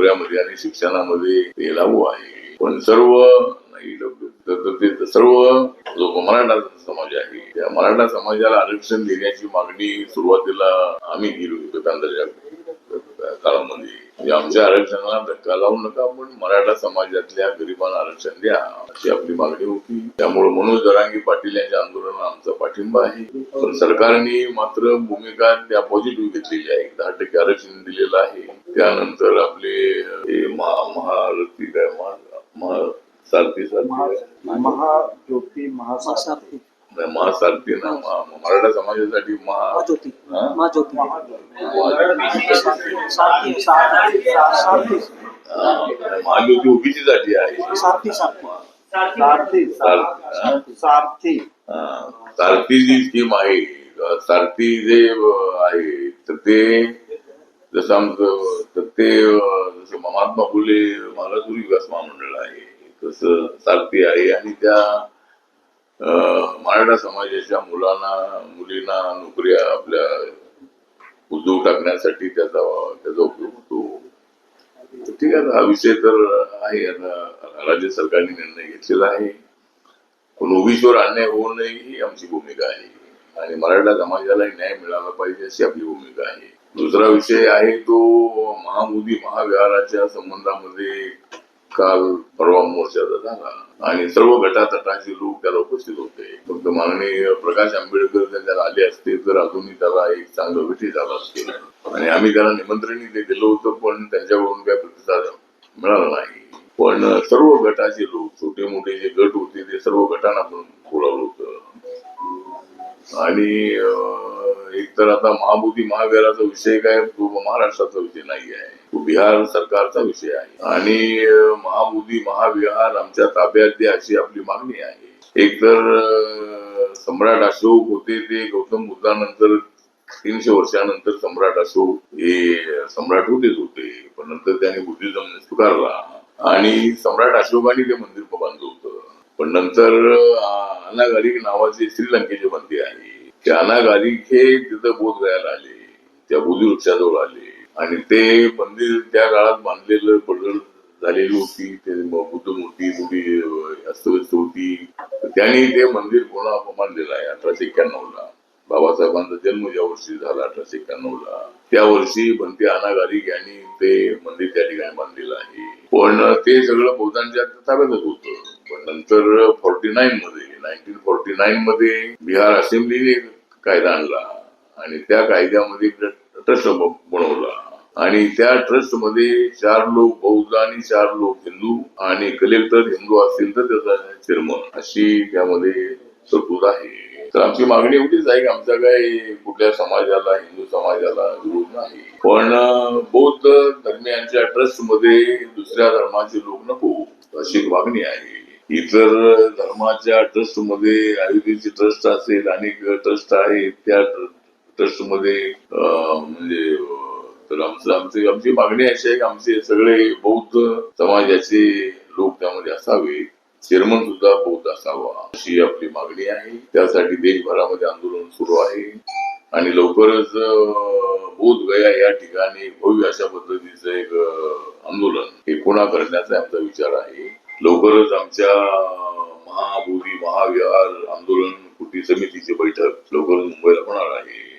नोकऱ्यामध्ये म्हणजे आणि शिक्षणामध्ये ते लागू आहे. पण सर्व नाही तर- सर्व जो मराठा समाज आहे त्या मराठा समाजाला आरक्षण देण्याची मागणी सुरुवातीला आम्ही केली होती काळामध्ये म्हणजे आमच्या आरक्षणाला धक्का लावू नका पण मराठा समाजातल्या गरिबांना आरक्षण द्या अशी आपली मागणी होती. त्यामुळे मनोज दरांगी पाटील यांच्या आंदोलनाला आमचा पाठिंबा आहे. पण सरकारने मात्र भूमिका त्या पॉझिटिव्ह घेतलेली आहे. दहा टक्के आरक्षण दिलेलं आहे. त्यानंतर आपले हे महा महारथी काय महा महा सारथी सारथी महाज्योती महासारथी महासारथी ना मराठा समाजासाठी महा महाज्योती? महाज्योती. महाज्योती. ओबीसीसाठी आहे. सारथी जी स्कीम आहे. सारथी जे आहे तर ते जसं आमचं तर ते जसं महात्मा फुले महाराष्ट्र विकास महामंडळ आहे तसं सारथी आहे. आणि त्या मराठा समाजाच्या मुलांना मुलींना नोकऱ्या आपल्या उद्योग टाकण्यासाठी त्याचा त्याचा उपयोग होतो. ठीक आहे हा विषय तर आहे. राज्य सरकारने निर्णय घेतलेला आहे. पण ओबीसीवर अन्याय होऊ नये ही आमची भूमिका आहे. आणि मराठा समाजाला न्याय मिळाला पाहिजे अशी आपली भूमिका आहे. दुसरा विषय आहे तो महामोदी महाविहाराच्या संबंधामध्ये काल परवा मोर्चाचा झाला आणि सर्व गटातटाचे लोक त्याला उपस्थित होते. फक्त माननीय प्रकाश आंबेडकर जर त्याला आले असते तर अजूनही त्याला एक चांगलं भेटी झालं असते. आणि आम्ही त्याला निमंत्रणही दिलं होतं पण त्यांच्याकडून काय प्रतिसाद मिळाला नाही. पण सर्व गटाचे लोक छोटे मोठे जे गट होते ते सर्व गटांना आपण बोलावलं होतं. आणि अं, एक तर आता महाबोधी महाविहाराचा विषय काय तो महाराष्ट्राचा विषय नाही आहे तो बिहार सरकारचा विषय आहे. आणि अं, महाविहार आमच्या ताब्यात दे अशी आपली मागणी आहे. एक तर सम्राट अशोक होते ते गौतम बुद्धानंतर तीनशे वर्षानंतर सम्राट अशोक हे सम्राट होतेच होते. पण नंतर त्यांनी बुद्धिझम स्वीकारला. आणि सम्राट अशोकाने ते मंदिर बांधलं होतं. पण नंतर अनागारिक नावाचे श्रीलंकेचे मंदिर आहे. ते अनागारिक हे तिथं बोध गयाला आले. त्या बोधी वृक्षाजवळ आले. आणि ते मंदिर त्या काळात बांधलेलं पडगड झालेली होती. ते म- बुद्ध मूर्ती थोडी अस्तव्यस्त होती. त्यांनी ते मंदिर पुन्हा बांधलेलं आहे? अठराशे एक्क्याण्णव ला बाबासाहेबांचा जन्म ज्या वर्षी झाला अठराशे एक्क्याण्णव ला त्या वर्षी भंते अनागारिक यांनी ते मंदिर त्या ठिकाणी बांधलेलं आहे. पण ते सगळं बौद्धांच्या ताब्यातच होतं. पण नंतर फॉर्टी नाईन मध्ये नाईन्टीन फॉर्टी नाईन मध्ये बिहार असेंब्लीने कायदा आणला. आणि त्या कायद्यामध्ये ट्रस्ट बनवला. आणि त्या ट्रस्टमध्ये चार लोक बौद्ध आणि चार लोक हिंदू आणि कलेक्टर हिंदू असतील तर त्याचा चेअरमन अशी त्यामध्ये तरतूद आहे. तर आमची मागणी एवढीच आहे की आमचा काही कुठल्या समाजाला हिंदू समाजाला विरोध नाही. पण बौद्ध धर्मियांच्या ट्रस्टमध्ये दुसऱ्या धर्माचे लोक नको अशी मागणी आहे. इतर धर्माच्या ट्रस्टमध्ये आयुर्वेदिक ट्रस्ट असेल अनेक ट्रस्ट आहेत त्या ट्रस्टमध्ये म्हणजे तर आमचं आमची आमची मागणी अशी आहे की आमचे सगळे बौद्ध समाजाचे लोक त्यामध्ये असावे. चेअरमन सुद्धा बौद्ध असावा अशी आपली मागणी आहे. त्यासाठी देशभरामध्ये आंदोलन सुरू आहे. आणि लवकरच बोध गया या ठिकाणी भव्य अशा पद्धतीचं एक आंदोलन हे पुन्हा करण्याचा आमचा विचार आहे. लवकरच आमच्या महाबोधी महाविहार आंदोलन कृती समितीची बैठक लवकरच मुंबईला होणार आहे.